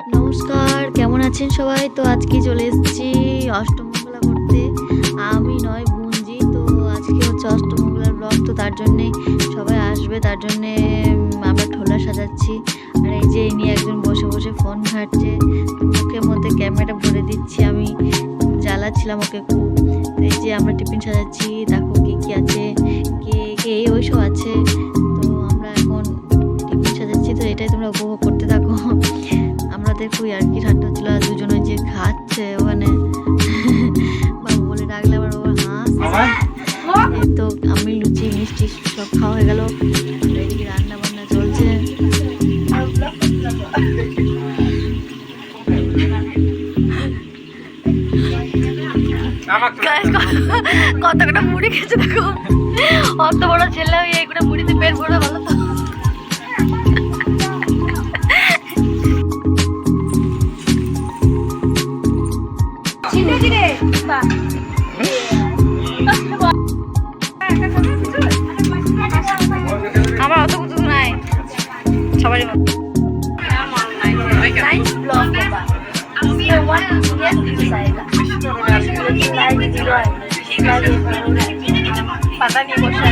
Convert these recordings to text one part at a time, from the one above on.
নমস্কার, কেমন আছেন সবাই? তো আজকে চলে এসেছি অষ্টমঙ্গলা করতে। আমি নয়, গুঞ্জি, তো আজকে হচ্ছে অষ্টমঙ্গলার ব্লগ। তো তার জন্যে সবাই আসবে, তার জন্যে আমরা ঠোলা সাজাচ্ছি। আর এই যে ইনি একজন বসে বসে ফোন ঘাটছে, মুখের মধ্যে ক্যামেরা ভরে দিচ্ছি। আমি জ্বালাচ্ছিলাম ওকে খুব এই যে আমরা টিফিন সাজাচ্ছি, দেখো কে কী আছে, কে কে ওই সব আছে। তো আমরা এখন টিফিন সাজাচ্ছি, তো এটাই তোমরা উপভোগ করতে থাকো। খুবই আর কি ঠাট্টা হচ্ছিল আর দুজনে যে খাচ্ছে ওখানে। বাবু বলে ডাকলে আবার হাঁস এই তো আমি লুচি মিষ্টি সব খাওয়া হয়ে গেল। এদিকে রান্না বান্না চলছে। Guys, কত কটা মুড়ি খেয়েছে দেখো। অত বড় ছেলে আমি করে মুড়িতে পেট ভরে ভালো তো। আমার অত কিছু নাই সবারই? পাতা নিয়ে বসে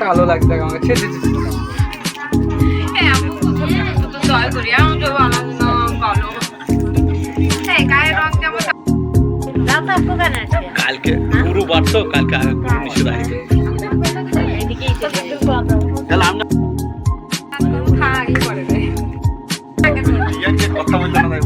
কালো লাগছে আমাকে ছে ছে, ছে, ছে। কালকে গুরুবার তো কালকে গুরু নিষেধ তাহলে আমরা কথা বলতে না।